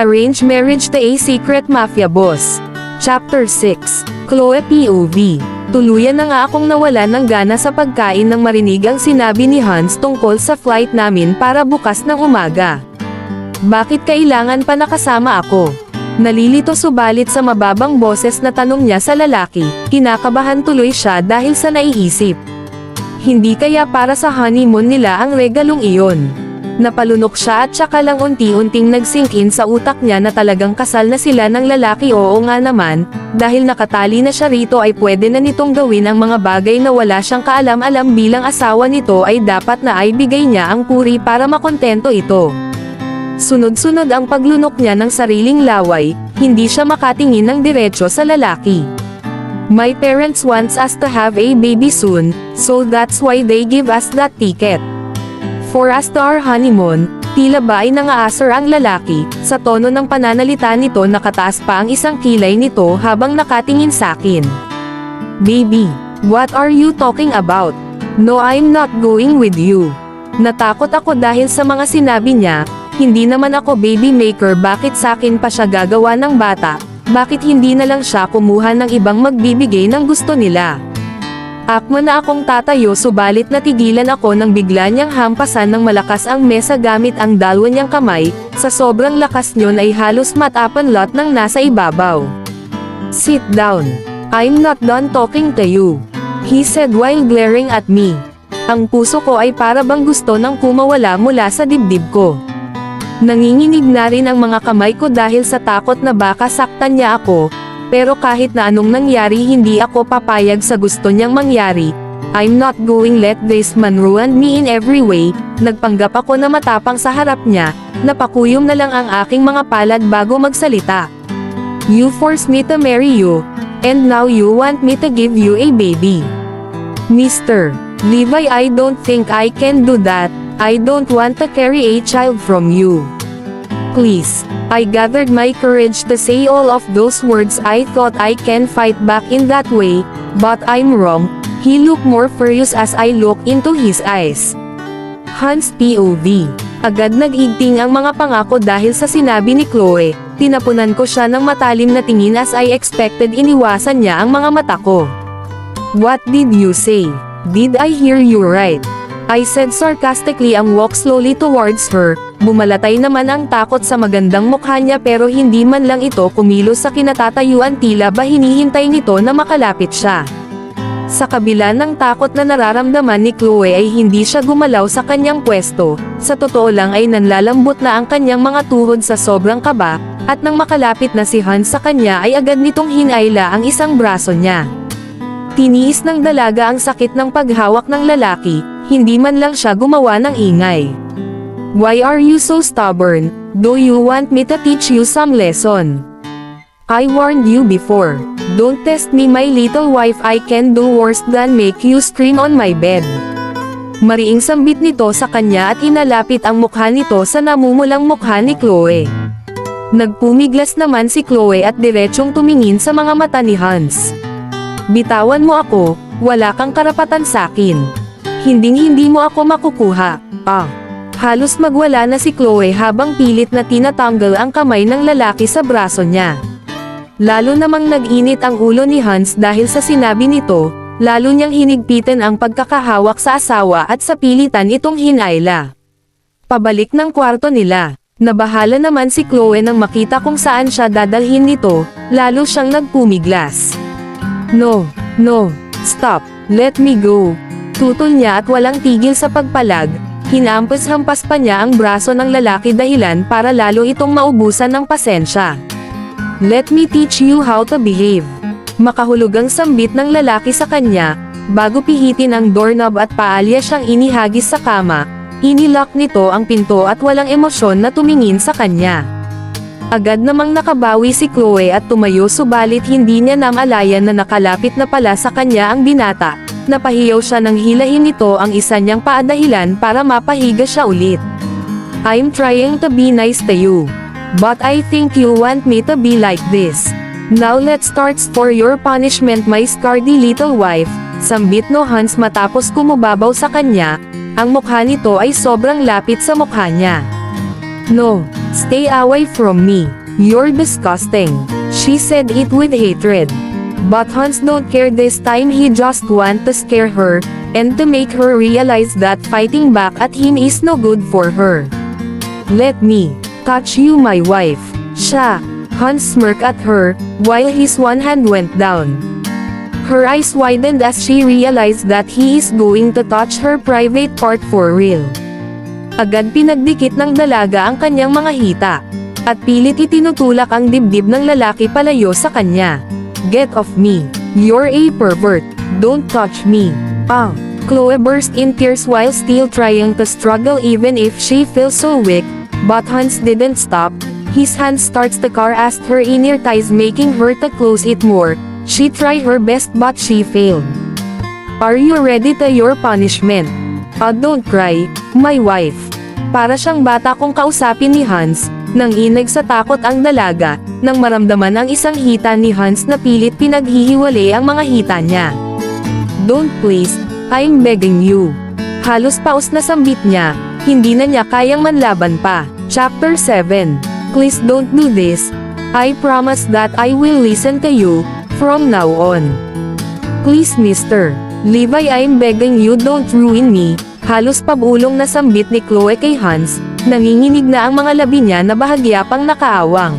Arranged Marriage to a Secret Mafia Boss. Chapter 6. Chloe POV. Tuluyan na nga akong nawala ng gana sa pagkain nang marinig ang sinabi ni Hans tungkol sa flight namin para bukas ng umaga. Bakit kailangan pa nakasama ako? Nalilito subalit sa mababang boses na tanong niya sa lalaki, kinakabahan tuloy siya dahil sa naiisip. Hindi kaya para sa honeymoon nila ang regalong iyon. Napalunok siya at saka lang unti-unting nagsink in sa utak niya na talagang kasal na sila ng lalaki oo nga naman, dahil nakatali na siya rito ay pwede na nitong gawin ang mga bagay na wala siyang kaalam-alam bilang asawa nito ay dapat na ay bigay niya ang puri para makontento ito. Sunod-sunod ang paglunok niya ng sariling laway, hindi siya makatingin ng diretsyo sa lalaki. My parents wants us to have a baby soon, so that's why they give us that ticket. For us to our honeymoon, tila ba ay nangaasar ang lalaki, sa tono ng pananalita nito nakataas pa ang isang kilay nito habang nakatingin sa akin. Baby, what are you talking about? No I'm not going with you. Natakot ako dahil sa mga sinabi niya, hindi naman ako baby maker bakit sa akin pa siya gagawa ng bata, bakit hindi na lang siya kumuha ng ibang magbibigay ng gusto nila. Akma na akong tatayo subalit natigilan ako nang bigla niyang hampasan ng malakas ang mesa gamit ang dalwa niyang kamay, sa sobrang lakas niyon ay halos matapan lot ng nasa ibabaw. Sit down. I'm not done talking to you. He said while glaring at me. Ang puso ko ay para bang gusto ng kumawala mula sa dibdib ko. Nanginginig na rin ang mga kamay ko dahil sa takot na baka saktan niya ako, pero kahit na anong nangyari hindi ako papayag sa gusto niyang mangyari. I'm not going let this man ruin me in every way, nagpanggap ako na matapang sa harap niya, napakuyom na lang ang aking mga palad bago magsalita. You forced me to marry you, and now you want me to give you a baby. Mr. Levi I don't think I can do that, I don't want to carry a child from you. Please. I gathered my courage to say all of those words I thought I can fight back in that way, but I'm wrong. He looked more furious as I looked into his eyes. Hans POV. Agad nag-igting ang mga pangako dahil sa sinabi ni Chloe, tinapunan ko siya ng matalim na tingin as I expected iniwasan niya ang mga mata ko. What did you say? Did I hear you right? I said sarcastically ang walk slowly towards her, bumalatay naman ang takot sa magandang mukha niya pero hindi man lang ito kumilos sa kinatatayuan tila ba hinihintay nito na makalapit siya. Sa kabila ng takot na nararamdaman ni Chloe ay hindi siya gumalaw sa kanyang pwesto, sa totoo lang ay nanlalambot na ang kanyang mga tuhod sa sobrang kaba, at nang makalapit na si Hans sa kanya ay agad nitong hinayla ang isang braso niya. Tiniis ng dalaga ang sakit ng paghawak ng lalaki, hindi man lang siya gumawa ng ingay. Why are you so stubborn? Do you want me to teach you some lesson? I warned you before. Don't test me my little wife I can do worse than make you scream on my bed. Mariing sambit nito sa kanya at inalapit ang mukha nito sa namumulang mukha ni Chloe. Nagpumiglas naman si Chloe at diretsyong tumingin sa mga mata ni Hans. Bitawan mo ako, wala kang karapatan sa akin. Hinding hindi mo ako makukuha. Ah. Halos magwala na si Chloe habang pilit na tinatanggal ang kamay ng lalaki sa braso niya. Lalo namang nag-init ang ulo ni Hans dahil sa sinabi nito, lalo niyang hinigpitan ang pagkakahawak sa asawa at sa pilitan itong hinayla. Pabalik ng kwarto nila. Nabahala naman si Chloe nang makita kung saan siya dadalhin nito, lalo siyang nagpumiglas. No, no, stop, let me go. Tutol niya at walang tigil sa pagpalag, hinampas-hampas pa niya ang braso ng lalaki dahilan para lalo itong maubusan ng pasensya. Let me teach you how to behave. Makahulog ang sambit ng lalaki sa kanya, bago pihitin ang doorknob at paalya siyang inihagis sa kama, inilock nito ang pinto at walang emosyon na tumingin sa kanya. Agad namang nakabawi si Chloe at tumayo subalit hindi niya namalayan na nakalapit na pala sa kanya ang binata, napahiyaw siya nang hilahin nito ang isa niyang paadahilan para mapahiga siya ulit. I'm trying to be nice to you. But I think you want me to be like this. Now let's start for your punishment my scaredy little wife, sambit no Hans matapos kumubabaw sa kanya, ang mukha nito ay sobrang lapit sa mukha niya. No, Stay away from me. You're disgusting. She said it with hatred. But Hans don't care this time he just want to scare her, and to make her realize that fighting back at him is no good for her. Let me touch you my wife. Siya. Hans smirked at her, while his one hand went down. Her eyes widened as she realized that he is going to touch her private part for real. Agad pinagdikit ng dalaga ang kanyang mga hita. At pilit itinutulak ang dibdib ng lalaki palayo sa kanya. Get off me. You're a pervert. Don't touch me. Ah. Chloe burst in tears while still trying to struggle even if she feels so weak, but Hans didn't stop. His hand starts the car as her inner thighs making her to close it more. She tried her best but she failed. Are you ready to your punishment? Ah, don't cry, my wife. Para siyang bata kung kausapin ni Hans, nang inag sa takot ang dalaga, nang maramdaman ang isang hita ni Hans na pilit pinaghihiwalay ang mga hita niya. Don't please, I'm begging you. Halos paus na sambit niya, hindi na niya kayang manlaban pa. Chapter 7 Please don't do this. I promise that I will listen to you, from now on. Please Mr. Levi I'm begging you don't ruin me. Halos pabulong na sambit ni Chloe kay Hans, nanginginig na ang mga labi niya na bahagya pang nakaawang.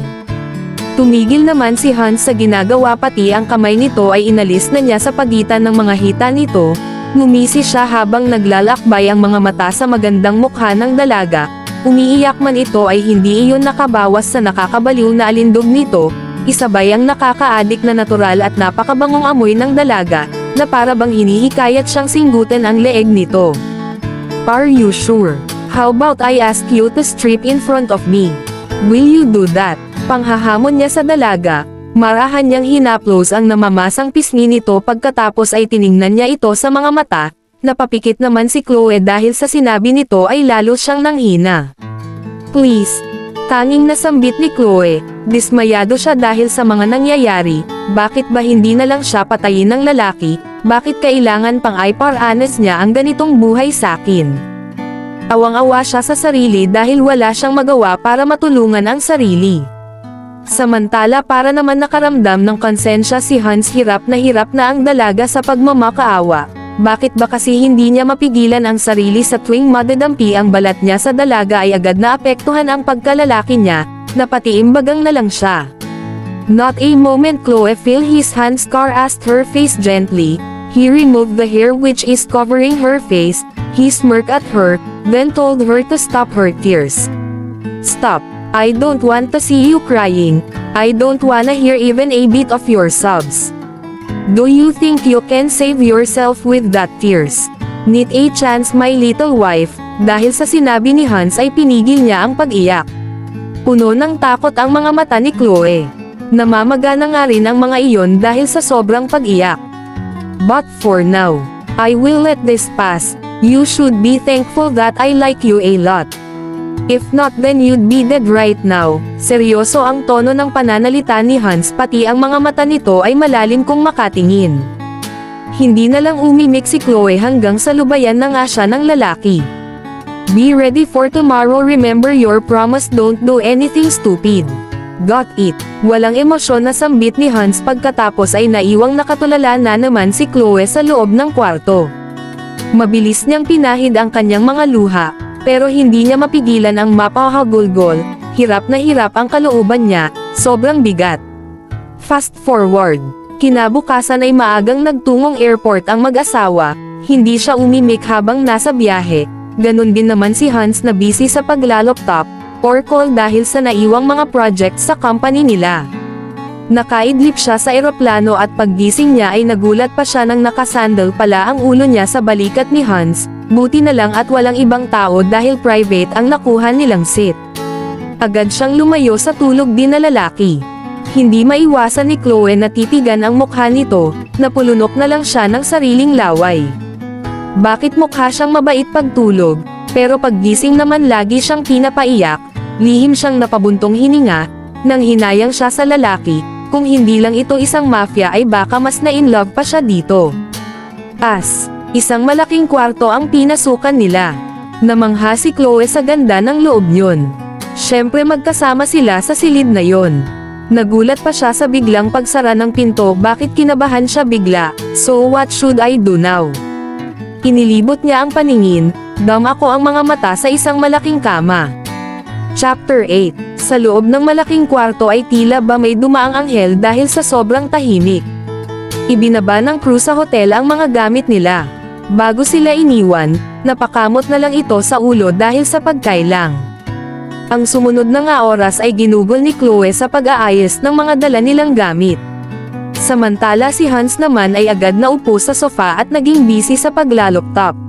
Tumigil naman si Hans sa ginagawa pati ang kamay nito ay inalis na niya sa pagitan ng mga hita nito, ngumisi siya habang naglalakbay ang mga mata sa magandang mukha ng dalaga, umiiyak man ito ay hindi iyon nakabawas sa nakakabaliw na alindog nito, isabay ang nakakaadik na natural at napakabangong amoy ng dalaga, na para bang hinihikayat siyang singgutin ang leeg nito. Are you sure? How about I ask you to strip in front of me? Will you do that? Panghahamon niya sa dalaga, marahan niyang hinaplos ang namamasang pisngi nito pagkatapos ay tiningnan niya ito sa mga mata, napapikit naman si Chloe dahil sa sinabi nito ay lalo siyang nanghina. Please, tanging nasambit ni Chloe, dismayado siya dahil sa mga nangyayari, bakit ba hindi na lang siya patayin ng lalaki, bakit kailangan pang iparanas niya ang ganitong buhay sa akin? Awang-awa siya sa sarili dahil wala siyang magawa para matulungan ang sarili. Samantala para naman nakaramdam ng konsensya si Hans hirap na hirap na ang dalaga sa pagmamakaawa. Bakit ba kasi hindi niya mapigilan ang sarili sa tuwing madadampi ang balat niya sa dalaga ay agad na apektuhan ang pagkalalaki niya, na pati imbagang na lang siya. Not a moment Chloe feel his hands caressed her face gently, he removed the hair which is covering her face, he smirked at her, then told her to stop her tears. Stop. I don't want to see you crying. I don't wanna hear even a bit of your sobs. Do you think you can save yourself with that tears? Need a chance my little wife, dahil sa sinabi ni Hans ay pinigil niya ang pag-iyak. Puno ng takot ang mga mata ni Chloe. Namamaga na nga rin ang mga iyon dahil sa sobrang pag-iyak. But for now, I will let this pass. You should be thankful that I like you a lot. If not then you'd be dead right now. Seryoso ang tono ng pananalita ni Hans pati ang mga mata nito ay malalim kung makatingin. Hindi na lang umimik si Chloe hanggang sa lubayan na nga siya ng lalaki. Be ready for tomorrow remember your promise don't do anything stupid. Got it. Walang emosyon na sambit ni Hans pagkatapos ay naiwang nakatulala na naman si Chloe sa loob ng kwarto. Mabilis niyang pinahid ang kanyang mga luha, pero hindi niya mapigilan ang mapahagulgol, hirap na hirap ang kalooban niya, sobrang bigat. Fast forward. Kinabukasan ay maagang nagtungong airport ang mag-asawa, hindi siya umimik habang nasa biyahe, ganun din naman si Hans na busy sa paglalaptop, or call dahil sa naiwang mga projects sa company nila. Nakaidlip siya sa eroplano at paggising niya ay nagulat pa siya nang nakasandal pala ang ulo niya sa balikat ni Hans, buti na lang at walang ibang tao dahil private ang nakuha nilang seat. Agad siyang lumayo sa tulog din na lalaki. Hindi maiwasan ni Chloe na titigan ang mukha nito, napulunok na lang siya ng sariling laway. Bakit mukha siyang mabait pagtulog, pero paggising naman lagi siyang pinapaiyak, lihim siyang napabuntong hininga, nang hinayang siya sa lalaki, kung hindi lang ito isang mafia ay baka mas na-inlove pa siya dito. As, isang malaking kwarto ang pinasukan nila. Namangha si Chloe sa ganda ng loob yun. Siyempre magkasama sila sa silid na yon. Nagulat pa siya sa biglang pagsara ng pinto bakit kinabahan siya bigla, so what should I do now? Inilibot niya ang paningin, dam ako ang mga mata sa isang malaking kama. Chapter 8 Sa loob ng malaking kwarto ay tila ba may dumaang anghel dahil sa sobrang tahimik. Ibinaba ng crew sa hotel ang mga gamit nila. Bago sila iniwan, napakamot na lang ito sa ulo dahil sa pagkailang. Ang sumunod na nga oras ay ginugol ni Chloe sa pag-aayos ng mga dala nilang gamit. Samantala si Hans naman ay agad na upo sa sofa at naging busy sa paglalaptop.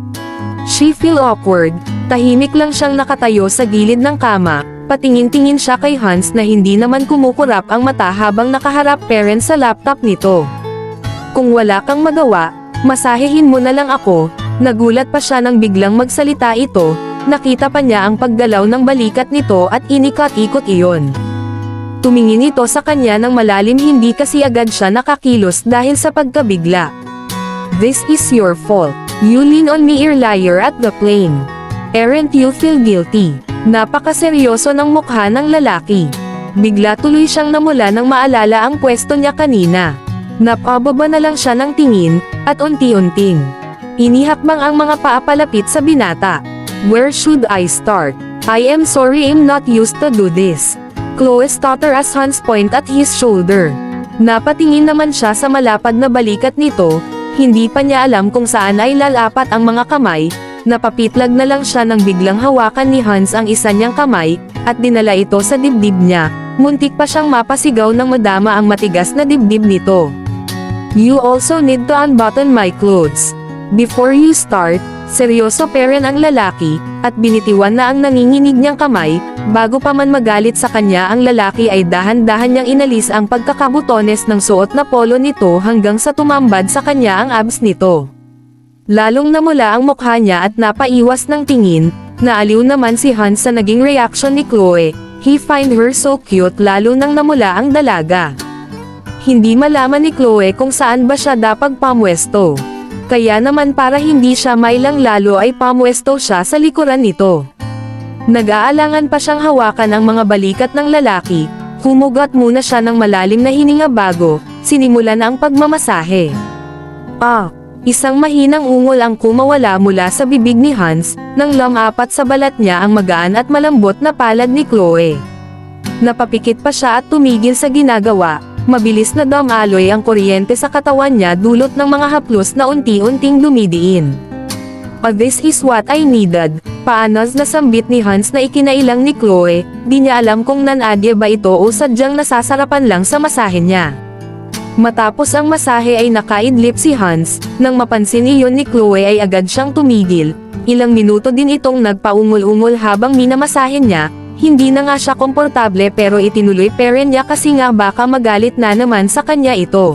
She feel awkward, tahimik lang siyang nakatayo sa gilid ng kama, patingin-tingin siya kay Hans na hindi naman kumukurap ang mata habang nakaharap parent sa laptop nito. Kung wala kang magawa, masahehin mo na lang ako, nagulat pa siya nang biglang magsalita ito, nakita pa niya ang paggalaw ng balikat nito at inikat-ikot iyon. Tumingin ito sa kanya ng malalim hindi kasi agad siya nakakilos dahil sa pagkabigla. This is your fault. You lean on me ear liar at the plane. Aren't you feel guilty? Napakaseryoso ng mukha ng lalaki. Bigla tuloy siyang namula nang maalala ang pwesto niya kanina. Napababa na lang siya ng tingin, at unti-unting. Inihakbang ang mga paapalapit sa binata. Where should I start? I am sorry I'm not used to do this. Chloe stutter as Hans point at his shoulder. Napatingin naman siya sa malapad na balikat nito, hindi pa niya alam kung saan ay lalapat ang mga kamay, napapitlag na lang siya nang biglang hawakan ni Hans ang isa niyang kamay, at dinala ito sa dibdib niya, muntik pa siyang mapasigaw ng madama ang matigas na dibdib nito. You also need to unbutton my clothes. Before you start, seryoso pa rin ang lalaki, at binitiwan na ang nanginginig niyang kamay, bago pa man magalit sa kanya ang lalaki ay dahan-dahan niyang inalis ang pagkakabutones ng suot na polo nito hanggang sa tumambad sa kanya ang abs nito. Lalong namula ang mukha niya at napaiwas ng tingin, naaliw naman si Hans sa naging reaction ni Chloe, he find her so cute lalo nang namula ang dalaga. Hindi malaman ni Chloe kung saan ba siya dapat pamwesto. Kaya naman para hindi siya mailang lalo ay pamwesto siya sa likuran nito. Nag-aalangan pa siyang hawakan ang mga balikat ng lalaki, humugat muna siya ng malalim na hininga bago, sinimulan ang pagmamasahe. Ah, isang mahinang ungol ang kumawala mula sa bibig ni Hans, nang lamapat sa balat niya ang magaan at malambot na palad ni Chloe. Napapikit pa siya at tumigil sa ginagawa, mabilis na damaloy ang kuryente sa katawan niya dulot ng mga haplos na unti-unting dumidiin. Oh, this is what I needed. Paanas na sambit ni Hans na ikinailang ni Chloe, di niya alam kung nanadya ba ito o sadyang nasasarapan lang sa masahe niya. Matapos ang masahe ay nakaidlip si Hans, nang mapansin iyon ni Chloe ay agad siyang tumigil, ilang minuto din itong nagpaungol-ungol habang minamasahe niya, hindi na nga siya komportable pero itinuloy pa rin niya kasi nga baka magalit na naman sa kanya ito.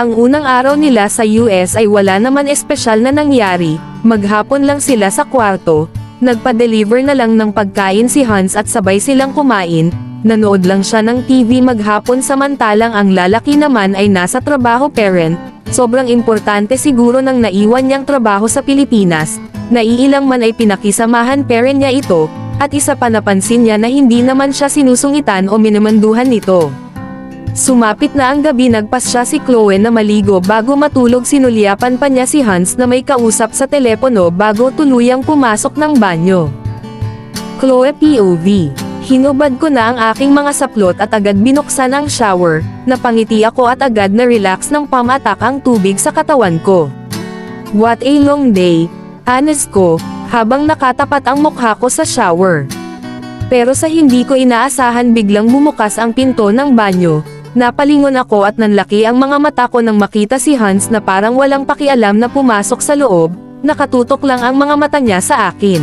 Ang unang araw nila sa US ay wala naman espesyal na nangyari, maghapon lang sila sa kwarto, nagpa-deliver na lang ng pagkain si Hans at sabay silang kumain, nanood lang siya ng TV maghapon samantalang ang lalaki naman ay nasa trabaho parent, sobrang importante siguro ng naiwan niyang trabaho sa Pilipinas, naiilang man ay pinakisamahan parent niya ito, at isa pa napansin niya na hindi naman siya sinusungitan o minamanduhan nito. Sumapit na ang gabi nagpas siya si Chloe na maligo bago matulog sinulyapan pa niya si Hans na may kausap sa telepono bago tuluyang pumasok ng banyo. Chloe POV Hinubad ko na ang aking mga saplot at agad binuksan ang shower, napangiti ako at agad na relax ng pamatak ang tubig sa katawan ko. What a long day, honest ko, habang nakatapat ang mukha ko sa shower. Pero sa hindi ko inaasahan biglang bumukas ang pinto ng banyo, Napalingon ako at nanlaki ang mga mata ko nang makita si Hans na parang walang pakialam na pumasok sa loob, nakatutok lang ang mga mata niya sa akin.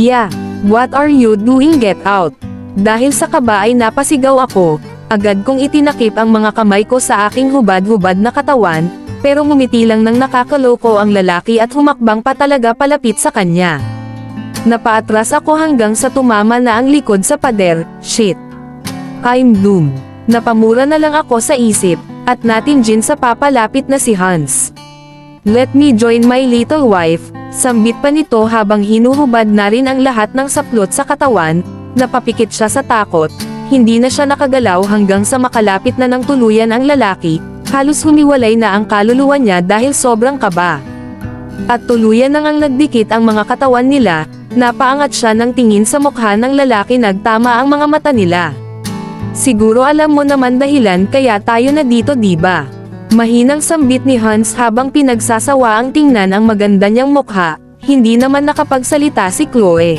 Yeah, what are you doing get out? Dahil sa kaba ay napasigaw ako, agad kong itinakip ang mga kamay ko sa aking hubad-hubad na katawan, pero ngumiti lang ng nakakaloko ang lalaki at humakbang pa talaga palapit sa kanya. Napaatras ako hanggang sa tumama na ang likod sa pader, shit. I'm doomed. Napamura na lang ako sa isip, at natin Jin sa papalapit na si Hans. Let me join my little wife, sambit pa nito habang hinuhubad na rin ang lahat ng saplot sa katawan, napapikit siya sa takot, hindi na siya nakagalaw hanggang sa makalapit na ng tuluyan ang lalaki, halos humiwalay na ang kaluluwa niya dahil sobrang kaba. At tuluyan nang ang nagdikit ang mga katawan nila, napaangat siya ng tingin sa mukha ng lalaki nagtama ang mga mata nila. Siguro alam mo naman dahilan kaya tayo na dito diba? Mahinang sambit ni Hans habang pinagsasawa ang tingnan ang maganda niyang mukha, hindi naman nakapagsalita si Chloe.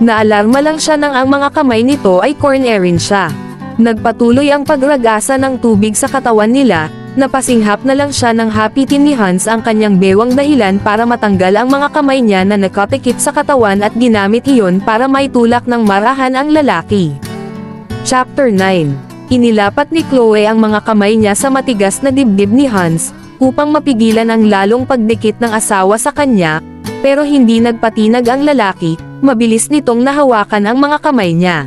Naalarma lang siya nang ang mga kamay nito ay cornerin siya. Nagpatuloy ang pagragasa ng tubig sa katawan nila, napasinghap na lang siya ng hapitin ni Hans ang kanyang bewang dahilan para matanggal ang mga kamay niya na nakatikip sa katawan at ginamit iyon para maitulak ng marahan ang lalaki. Chapter 9 Inilapat ni Chloe ang mga kamay niya sa matigas na dibdib ni Hans, upang mapigilan ang lalong pagdikit ng asawa sa kanya, pero hindi nagpatinag ang lalaki, mabilis nitong nahawakan ang mga kamay niya.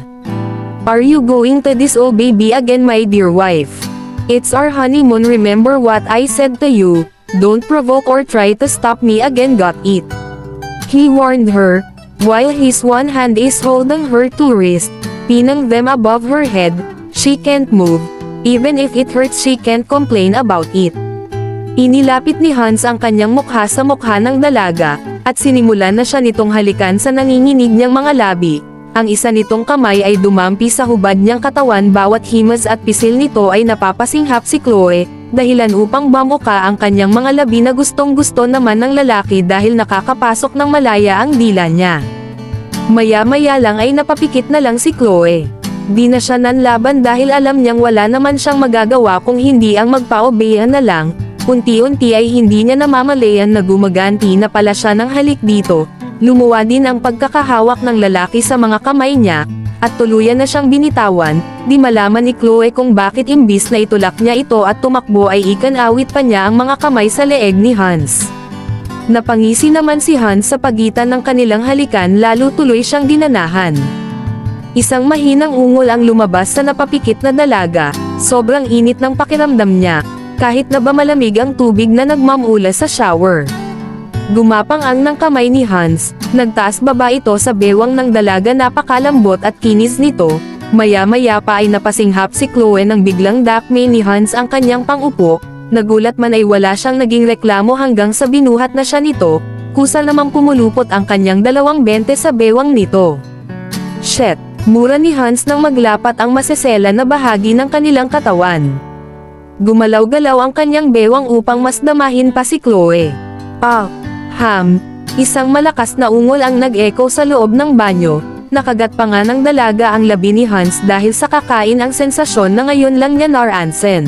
Are you going to disobey me again my dear wife? It's our honeymoon remember what I said to you, don't provoke or try to stop me again got it. He warned her, while his one hand is holding her two wrists, pinning them above her head, she can't move, even if it hurts she can't complain about it. Inilapit ni Hans ang kanyang mukha sa mukha ng dalaga, at sinimulan na siya nitong halikan sa nanginginig niyang mga labi. Ang isa nitong kamay ay dumampi sa hubad niyang katawan bawat himas at pisil nito ay napapasinghap si Chloe, dahilan upang bamuka ang kanyang mga labi na gustong gusto naman ng lalaki dahil nakakapasok ng malaya ang dila niya. Maya-maya lang ay napapikit na lang si Chloe. Di na siya nanlaban dahil alam niyang wala naman siyang magagawa kung hindi ang magpaobeyan na lang, unti-unti ay hindi niya namamalayan na gumaganti na pala siya ng halik dito, lumuwa din ang pagkakahawak ng lalaki sa mga kamay niya, at tuluyan na siyang binitawan, di malaman ni Chloe kung bakit imbis na itulak niya ito at tumakbo ay ikanawit pa niya ang mga kamay sa leeg ni Hans. Napangisi naman si Hans sa pagitan ng kanilang halikan lalo tuloy siyang dinanahan. Isang mahinang ungol ang lumabas sa napapikit na dalaga, sobrang init ng pakiramdam niya, kahit na ba malamig ang tubig na nagmamula sa shower. Gumapang ang ng kamay ni Hans, nagtaas baba ito sa bewang ng dalaga napakalambot at kinis nito, maya-maya pa ay napasinghap si Chloe nang biglang dakme ni Hans ang kanyang pangupo, nagulat man ay wala siyang naging reklamo hanggang sa binuhat na siya nito, kusa namang pumulupot ang kanyang dalawang bente sa bewang nito. Shit! Mura ni Hans nang maglapat ang masesela na bahagi ng kanilang katawan. Gumalaw-galaw ang kanyang bewang upang mas damahin pa si Chloe. Ah, ham, isang malakas na ungol ang nag-echo sa loob ng banyo, nakagat pa nga ng dalaga ang labi ni Hans dahil sa kakain ang sensasyon na ngayon lang niya naransen.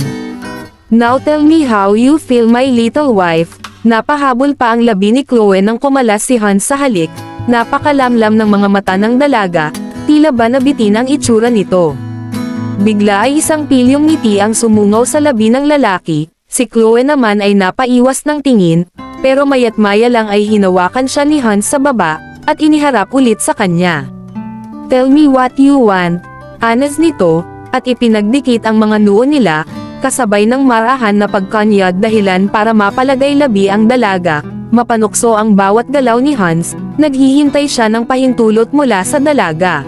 Now tell me how you feel my little wife, napahabol pa ang labi ni Chloe nang kumalas si Hans sa halik, napakalamlam ng mga mata ng dalaga, tila ba nabitin ang itsura nito. Bigla ay isang pilyong ngiti ang sumungaw sa labi ng lalaki, si Chloe naman ay napaiwas ng tingin, pero mayat maya lang ay hinawakan siya ni Hans sa baba, at iniharap ulit sa kanya. Tell me what you want, anas nito, at ipinagdikit ang mga noo nila, kasabay ng marahan na pagkanyad dahilan para mapalagay labi ang dalaga, mapanukso ang bawat galaw ni Hans, naghihintay siya ng pahintulot mula sa dalaga.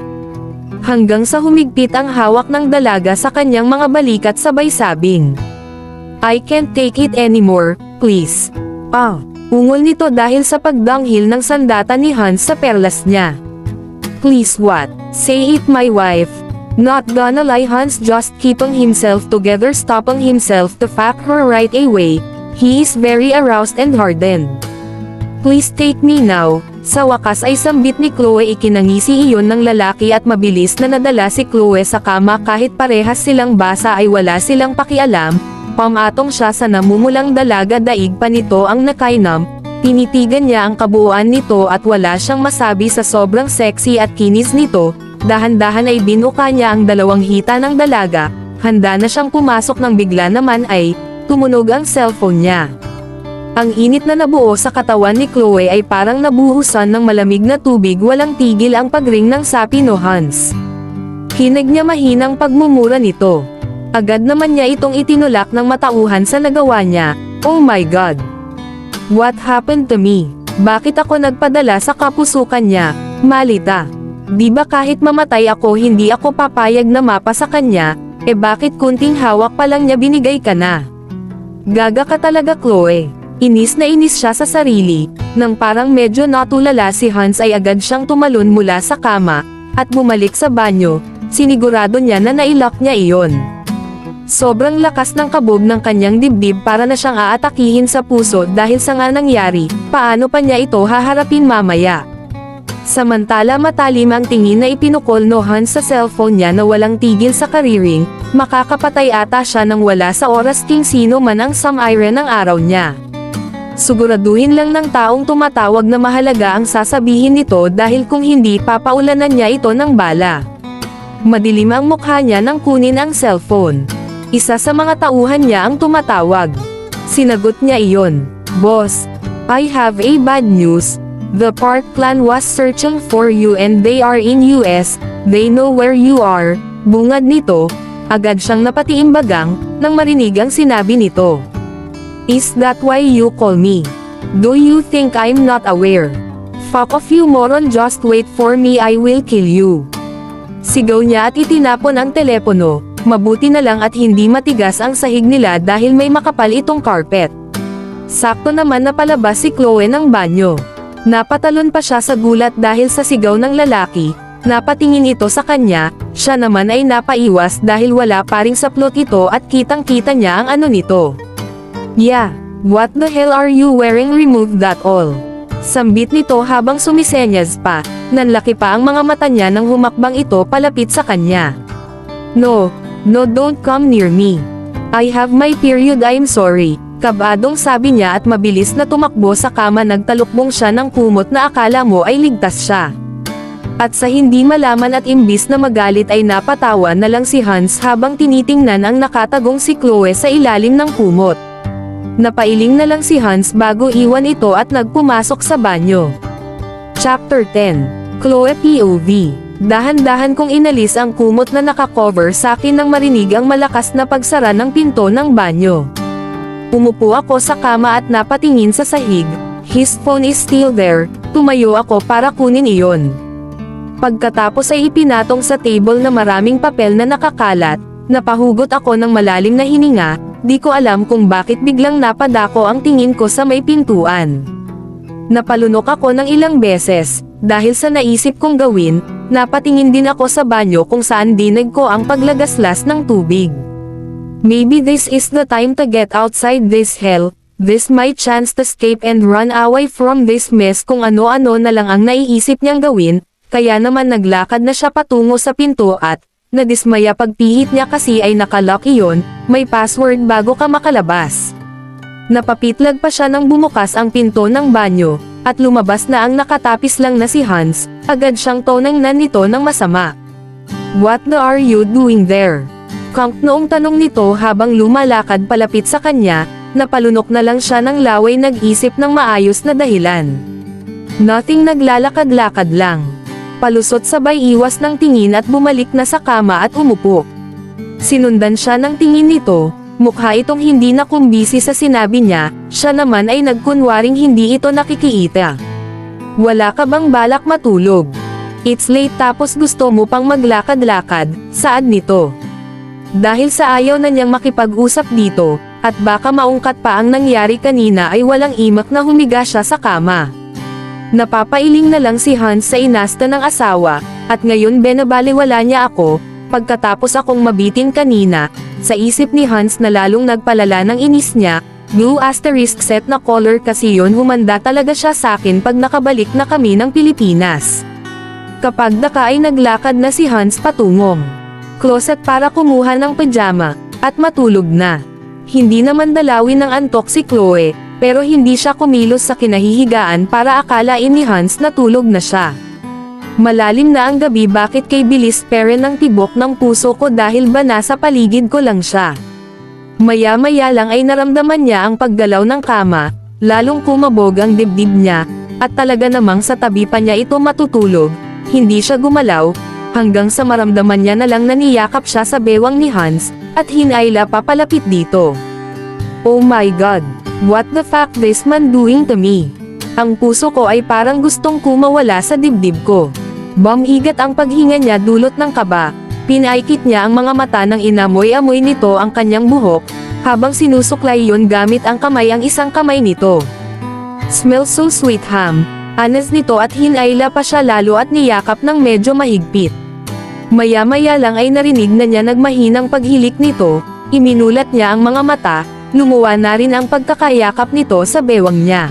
Hanggang sa humigpit ang hawak ng dalaga sa kanyang mga balikat sabay sabing. I can't take it anymore, please. Ah, ungol nito dahil sa pagdanghil ng sandata ni Hans sa perlas niya. Please what? Say it my wife. Not gonna lie Hans just keeping himself together stopping himself to fuck her right away. He is very aroused and hardened. Please take me now. Sa wakas ay sambit ni Chloe ikinangisi iyon ng lalaki at mabilis na nadala si Chloe sa kama kahit parehas silang basa ay wala silang pakialam, pamatong siya sa namumulang dalaga daig pa nito ang nakainam, tinitigan niya ang kabuuan nito at wala siyang masabi sa sobrang sexy at kinis nito, dahan-dahan ay binuka niya ang dalawang hita ng dalaga, handa na siyang pumasok ng bigla naman ay, tumunog ang cellphone niya. Ang init na nabuo sa katawan ni Chloe ay parang nabuhusan ng malamig na tubig walang tigil ang pagring ng sapi no Hans. Hinig niya mahinang pagmumura nito. Agad naman niya itong itinulak ng matauhan sa nagawa niya, Oh my God! What happened to me? Bakit ako nagpadala sa kapusukan niya, Malita? Di ba kahit mamatay ako hindi ako papayag na mapa sa kanya, e bakit kunting hawak pa lang niya binigay ka na? Gaga ka talaga Chloe. Inis na inis siya sa sarili, nang parang medyo natulala si Hans ay agad siyang tumalon mula sa kama, at bumalik sa banyo, sinigurado niya na nailock niya iyon. Sobrang lakas ng kabog ng kanyang dibdib para na siyang aatakihin sa puso dahil sa nga nangyari, paano pa niya ito haharapin mamaya. Samantala matalim ang tingin na ipinukol no Hans sa cellphone niya na walang tigil sa kariring, makakapatay ata siya nang wala sa oras king sino man ang sumire ng araw niya. Siguraduhin lang ng taong tumatawag na mahalaga ang sasabihin nito dahil kung hindi papaulanan niya ito ng bala. Madilim ang mukha niya nang kunin ang cellphone. Isa sa mga tauhan niya ang tumatawag. Sinagot niya iyon. Boss, I have a bad news. The Park Clan was searching for you and they are in US, they know where you are. Bungad nito, agad siyang napatiimbagang, nang marinig ang sinabi nito. Is that why you call me? Do you think I'm not aware? Fuck off you moron just wait for me I will kill you. Sigaw niya at itinapon ang telepono, mabuti na lang at hindi matigas ang sahig nila dahil may makapal itong carpet. Sakto naman na palabas si Chloe ng banyo. Napatalon pa siya sa gulat dahil sa sigaw ng lalaki, napatingin ito sa kanya, siya naman ay napaiwas dahil wala pa ring saplot ito at kitang kita niya ang ano nito. Yeah, what the hell are you wearing remove that all? Sambit nito habang sumisenyas pa, nanlaki pa ang mga mata niya nang humakbang ito palapit sa kanya. No, no don't come near me. I have my period I'm sorry. Kabadong sabi niya at mabilis na tumakbo sa kama nagtalukbong siya ng kumot na akala mo ay ligtas siya. At sa hindi malaman at imbis na magalit ay napatawa na lang si Hans habang tinitingnan ang nakatagong si Chloe sa ilalim ng kumot. Napailing na lang si Hans bago iwan ito at nagpumasok sa banyo. Chapter 10 Chloe POV Dahan-dahan kong inalis ang kumot na nakakover sa akin nang marinig ang malakas na pagsara ng pinto ng banyo. Umupo ako sa kama at napatingin sa sahig. His phone is still there. Tumayo ako para kunin iyon. Pagkatapos ay ipinatong sa table na maraming papel na nakakalat, napahugot ako ng malalim na hininga, di ko alam kung bakit biglang napadako ang tingin ko sa may pintuan. Napalunok ako ng ilang beses, dahil sa naisip kong gawin, napatingin din ako sa banyo kung saan dinig ko ang paglagaslas ng tubig. Maybe this is the time to get outside this hell, this my chance to escape and run away from this mess kung ano-ano na lang ang naiisip niyang gawin, kaya naman naglakad na siya patungo sa pinto at, nadismaya pagpihit niya kasi ay nakalock iyon, may password bago ka makalabas. Napapitlag pa siya nang bumukas ang pinto ng banyo, at lumabas na ang nakatapis lang na si Hans, agad siyang tonang nan nito ng masama. What the are you doing there? Kang noong tanong nito habang lumalakad palapit sa kanya, napalunok na lang siya ng laway nag-isip ng maayos na dahilan. Nothing naglalakad-lakad lang. Palusot sabay iwas ng tingin at bumalik na sa kama at umupo. Sinundan siya ng tingin nito, mukha itong hindi na kumbisi sa sinabi niya, siya naman ay nagkunwaring hindi ito nakikiita. Wala ka bang balak matulog? It's late tapos gusto mo pang maglakad-lakad, saad nito. Dahil sa ayaw na niyang makipag-usap dito, at baka maungkat pa ang nangyari kanina ay walang imak na humiga siya sa kama. Napapailing na lang si Hans sa inasta ng asawa, at ngayon benabaliwala niya ako, pagkatapos akong mabitin kanina, sa isip ni Hans na lalong nagpalala ng inis niya, blue asterisk set na color kasi yon humanda talaga siya sa akin pag nakabalik na kami ng Pilipinas. Kapag naka ay naglakad na si Hans patungong closet para kumuha ng pajama, at matulog na. Hindi naman dalawin ng antok si Chloe, pero hindi siya kumilos sa kinahihigaan para akalain ni Hans na tulog na siya. Malalim na ang gabi bakit kay bilis pere ng tibok ng puso ko dahil ba nasa paligid ko lang siya. Maya-maya lang ay naramdaman niya ang paggalaw ng kama, lalong kumabog ang dibdib niya, at talaga namang sa tabi pa niya ito matutulog, hindi siya gumalaw, hanggang sa maramdaman niya na lang na niyakap siya sa bewang ni Hans, at hinayla papalapit dito. Oh my god, what the fuck this man doing to me? Ang puso ko ay parang gustong kumawala sa dibdib ko. Bumigat ang paghinga niya dulot ng kaba. Pinaikit niya ang mga mata ng inamoy-amoy nito ang kanyang buhok, habang sinusuklay yon gamit ang kamay ang isang kamay nito. Smell so sweet ham, anes nito at hinayla pa siya lalo at niyakap ng medyo mahigpit. Maya-maya lang ay narinig na niya nagmahinang paghilik nito, iminulat niya ang mga mata, lumuwa na rin ang pagkakayakap nito sa bewang niya.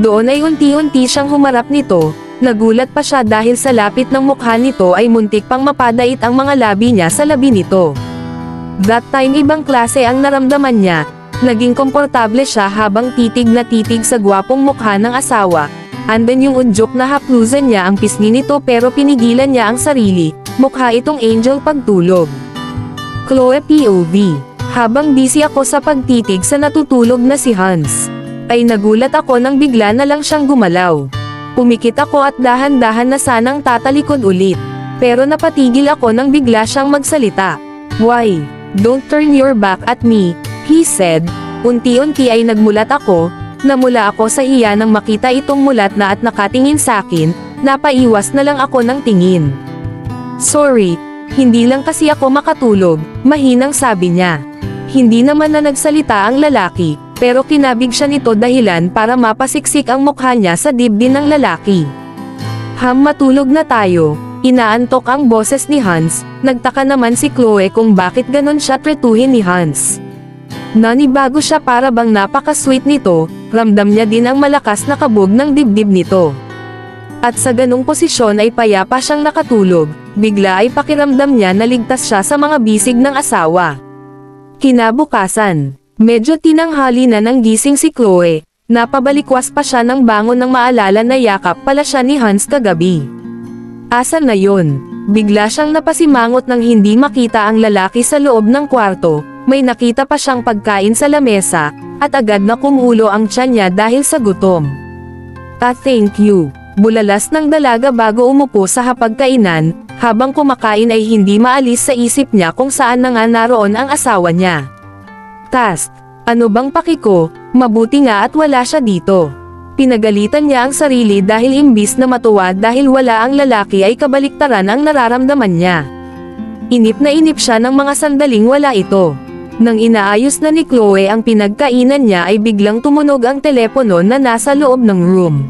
Doon ay unti-unti siyang humarap nito, nagulat pa siya dahil sa lapit ng mukha nito ay muntik pang mapadait ang mga labi niya sa labi nito. That time ibang klase ang naramdaman niya, naging komportable siya habang titig na titig sa gwapong mukha ng asawa, andan yung udyok na haplusan niya ang pisngi nito pero pinigilan niya ang sarili, mukha itong angel pagtulog. Chloe POV Habang busy ako sa pagtitig sa natutulog na si Hans, ay nagulat ako nang bigla na lang siyang gumalaw. Pumikit ako at dahan-dahan na sanang tatalikod ulit. Pero napatigil ako nang bigla siyang magsalita. Why? Don't turn your back at me, he said. Unti-unti ay nagmulat ako, namula ako sa hiya nang makita itong mulat na at nakatingin sa akin, napaiwas na lang ako ng tingin. Sorry, hindi lang kasi ako makatulog, mahinang sabi niya. Hindi naman na nagsalita ang lalaki, pero kinabig siya nito dahilan para mapasiksik ang mukha niya sa dibdin ng lalaki. Ham matulog na tayo, inaantok ang boses ni Hans, nagtaka naman si Chloe kung bakit ganon siya tretuhin ni Hans. Nanibago siya para bang napaka-sweet nito, ramdam niya din ang malakas na kabog ng dibdib nito. At sa ganong posisyon ay payapa siyang nakatulog, bigla ay pakiramdam niya na ligtas siya sa mga bisig ng asawa. Kinabukasan, medyo tinanghali na ng gising si Chloe, napabalikwas pa siya ng bangon ng maalala na yakap pala siya ni Hans kagabi. Asan na yon? Bigla siyang napasimangot nang hindi makita ang lalaki sa loob ng kwarto, may nakita pa siyang pagkain sa lamesa, at agad na kumulo ang tiyan niya dahil sa gutom. Ah thank you. Bulalas ng dalaga bago umupo sa hapagkainan, habang kumakain ay hindi maalis sa isip niya kung saan na nga naroon ang asawa niya. Tast, ano bang pakiko, mabuti nga at wala siya dito. Pinagalitan niya ang sarili dahil imbis na matuwa dahil wala ang lalaki ay kabaliktaran ang nararamdaman niya. Inip na inip siya ng mga sandaling wala ito. Nang inaayos na ni Chloe ang pinagkainan niya ay biglang tumunog ang telepono na nasa loob ng room.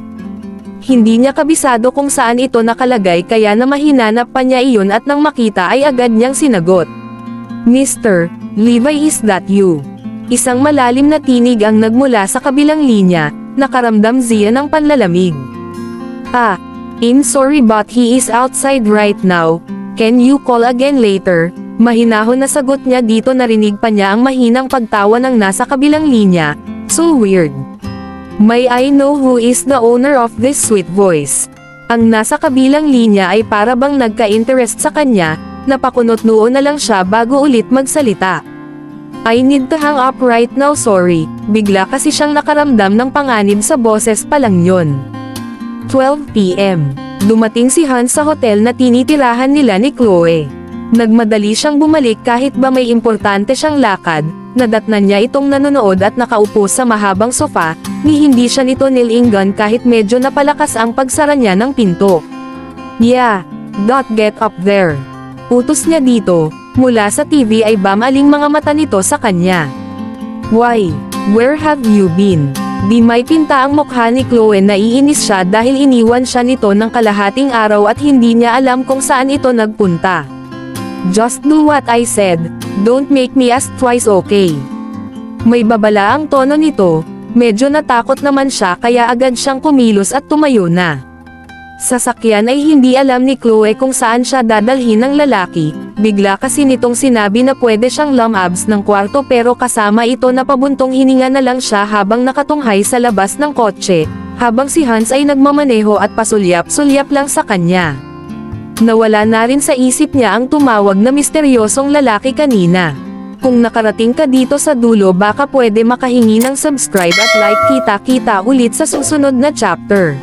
Hindi niya kabisado kung saan ito nakalagay kaya na mahinanap pa niya iyon at nang makita ay agad niyang sinagot. Mr. Levi is that you? Isang malalim na tinig ang nagmula sa kabilang linya, nakaramdam siya ng panlalamig. Ah, I'm sorry but he is outside right now, can you call again later? Mahinahon na sagot niya dito narinig pa niya ang mahinang pagtawa ng nasa kabilang linya, so weird. May I know who is the owner of this sweet voice? Ang nasa kabilang linya ay para bang nagka-interest sa kanya, napakunot noo na lang siya bago ulit magsalita. I need to hang up right now sorry, bigla kasi siyang nakaramdam ng panganib sa boses pa lang yon. 12pm. Dumating si Hans sa hotel na tinitirahan nila ni Chloe. Nagmadali siyang bumalik kahit ba may importante siyang lakad, nadatnan niya itong nanonood at nakaupo sa mahabang sofa, ni hindi siya nito nilinggan kahit medyo napalakas ang pagsara niya ng pinto. Yeah, dot get up there. Utos niya dito, mula sa TV ay bamaling mga mata nito sa kanya. Why, where have you been? Di may pinta ang mukha ni Chloe na iinis siya dahil iniwan siya nito ng kalahating araw at hindi niya alam kung saan ito nagpunta. Just do what I said, don't make me ask twice okay. May babala ang tono nito, medyo natakot naman siya kaya agad siyang kumilos at tumayo na. Sa sakyan ay hindi alam ni Chloe kung saan siya dadalhin ng lalaki, bigla kasi nitong sinabi na pwede siyang lumabs ng kwarto pero kasama ito na pabuntong hininga na lang siya habang nakatunghay sa labas ng kotse, habang si Hans ay nagmamaneho at pasulyap-sulyap lang sa kanya. Nawala na rin sa isip niya ang tumawag na misteryosong lalaki kanina. Kung nakarating ka dito sa dulo baka pwede makahingi ng subscribe at like kita-kita ulit sa susunod na chapter.